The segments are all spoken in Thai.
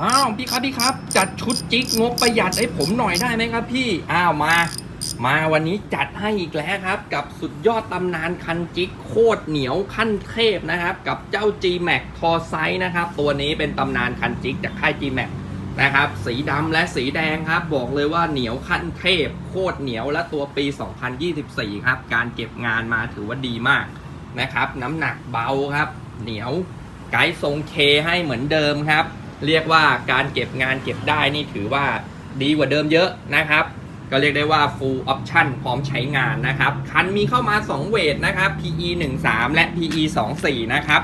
อ้าวพี่ครับพี่ครับ จัดชุดจิกงบประหยัดให้ผมหน่อยได้ไหมครับ พี่อ้าวมา มาวันนี้จัดให้อีกแล้วครับ กับสุดยอดตำนานคันจิกโคตรเหนียวขั้นเทพนะครับ กับเจ้า G Max ทอไซส์นะครับ ตัวนี้เป็นตำนานคันจิกจากค่าย G Max นะครับ สีดำและสีแดงครับ บอกเลยว่าเหนียวขั้นเทพ โคตรเหนียวและตัวปี 2024 ครับ การเก็บงานมาถือว่าดีมากนะครับ น้ำหนักเบาครับ เหนียวไกด์ทรงเคให้เหมือนเดิมครับ เรียกว่าการเก็บงานเก็บได้นี่ถือว่าดีกว่าเดิมเยอะนะครับ ก็เรียกได้ว่า full option พร้อมใช้งานนะครับ คันมีเข้ามา 2 เวทนะครับ PE 1 3และ PE 2 4นะครับ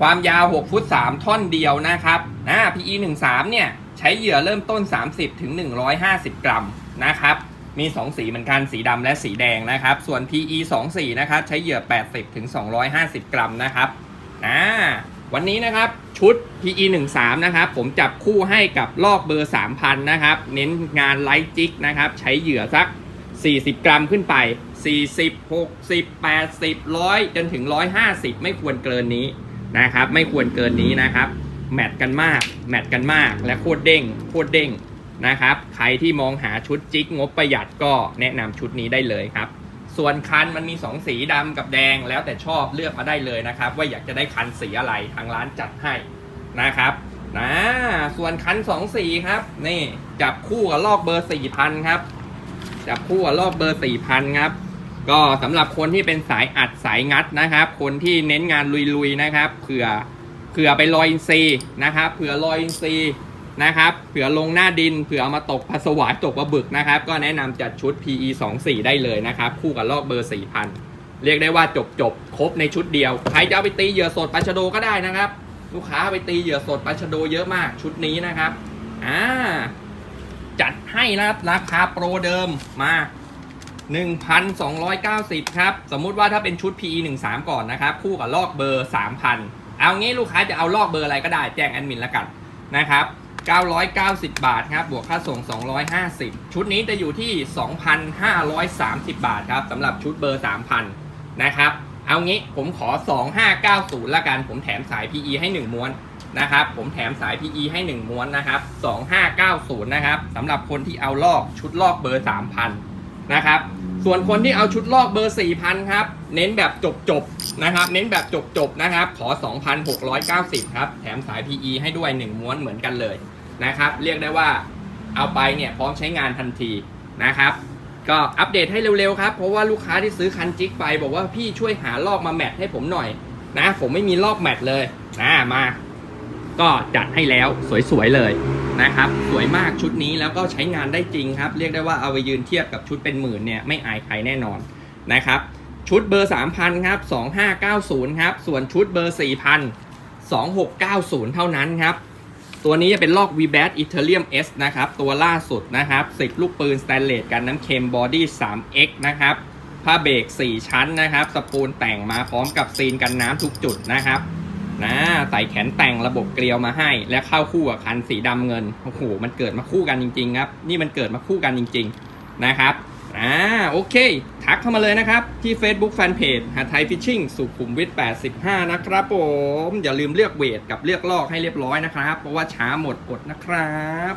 ความยาว 6 ฟุต 3 ท่อนเดียวนะครับนะ PE 1 3เนี่ย ใช้เหยื่อเริ่มต้น 30ถึง150 กรัมนะครับมี 2 สีเหมือนกันสีดำและสีแดงนะครับ ส่วน PE 2 4นะครับ ใช้เหยื่อ 80ถึง250 กรัมนะครับอ่าวันนี้นะครับ ชุด PE 1 3นะครับผมจับคู่ให้กับลอกเบอร์ 3,000นะครับเน้นงานไลท์จิกนะครับใช้เหยื่อสัก 40 กรัมขึ้นไป 40 60 80 100 จนถึง 150 ไม่ควรเกินนี้นะครับไม่ควรเกินนี้นะครับแมทกันมากแมทกันมากและโคตรเด้งโคตรเด้งนะครับ ใครที่มองหาชุดจิกงบประหยัดก็แนะนำชุดนี้ได้เลยครับ ส่วนคันมันมี 2 สีดำกับแดงแล้วแต่ชอบเลือกมาได้เลยนะครับ ว่าอยากจะได้คันสีอะไรทางร้านจัดให้นะครับนะส่วนคัน2สีครับ นี่จับคู่กับลอกเบอร์4,000ครับ จับคู่กับลอกเบอร์4,000ครับ ก็สำหรับคนที่เป็นสายอัดสายงัดนะครับ คนที่เน้นงานลุยๆนะครับเผื่อเผื่อไปลอยอินซีนะครับเผื่อลอยอินซี นะครับ เผื่อลงหน้าดิน เผื่อเอามาตกปลาสวายตกปลาบึกนะครับ ก็แนะนำจัดชุด PE 2 4ได้เลยนะครับ คู่กับลอกเบอร์ 4,000 เรียกได้ว่าจบจบครบในชุดเดียว ใครจะเอาไปตีเหยื่อสดปลาชะโดก็ได้นะครับ ลูกค้าไปตีเหยื่อสดปลาชะโดเยอะมากชุดนี้นะครับ อ่า จัดให้นะครับราคาโปรเดิมมา1,290 ครับ สมมุติว่าถ้าเป็นชุด PE 13 ก่อนนะครับ คู่กับลอกเบอร์ 3,000 เอางี้ลูกค้าจะเอาลอกเบอร์อะไรก็ได้แจ้งแอดมินแล้วกันนะครับ 990 บาทครับ บวกค่าส่ง 250 ชุดนี้จะอยู่ที่ 2,530 บาทครับสำหรับชุดเบอร์ 3,000 นะครับ เอางี้ผมขอ 2590 ละกัน ผมแถมสาย PE ให้ 1 ม้วนนะครับ ผมแถมสาย PE ให้ 1 ม้วนนะครับ 2590 นะครับสำหรับคนที่เอาลอกชุดลอกเบอร์ 3,000 นะครับ ส่วนคนที่เอาชุดลอกเบอร์ 4,000 ครับ เน้นแบบจบๆ นะครับ เน้นแบบจบๆ นะครับ ขอ 2,690 ครับ แถมสาย PE ให้ด้วย 1 ม้วนเหมือนกันเลย นะครับ เรียกได้ว่าเอาไปเนี่ยพร้อมใช้งานทันทีนะครับ ก็อัปเดตให้เร็วๆครับ เพราะว่าลูกค้าที่ซื้อคันจิกไป บอกว่าพี่ช่วยหาลอกมาแมทให้ผมหน่อยนะ ผมไม่มีลอกแมทเลยนะมา ก็จัดให้แล้วสวยๆเลยนะครับ สวยมากชุดนี้แล้วก็ใช้งานได้จริงครับ เรียกได้ว่าเอาไปยืนเทียบกับชุดเป็นหมื่นเนี่ยไม่อายใครแน่นอนนะครับ ชุดเบอร์ 3,000ครับ2590ครับส่วนชุดเบอร์ 4,000 2690 เท่านั้นครับ ตัวนี้จะเป็นลอก v b a t Ethereum S นะครับ ตัวล่าสุดนะครับ10ลูกปืนสแตนเลสกันน้ำเค็มบอดี้ 3X นะครับผ้าเบรก4 ชั้นนะครับ สปูลแต่งมาพร้อมกับซีนกันน้ำทุกจุดนะครับนะใส่แขนแต่งระบบเกลียวมาให้ และเข้าคู่กับคันสีดำเงินโอ้โหมันเกิดมาคู่กันจริงๆครับ นี่มันเกิดมาคู่กันจริง ๆนะครับอ่าโอเค ทักเข้ามาเลยนะครับ ที่ Facebook Fanpage หาไทยฟิชชิ่งสุขุมวิท85 นะครับผม อย่าลืมเลือกเวทกับเลือกลอกให้เรียบร้อยนะครับ เพราะว่าช้าหมดอดนะครับ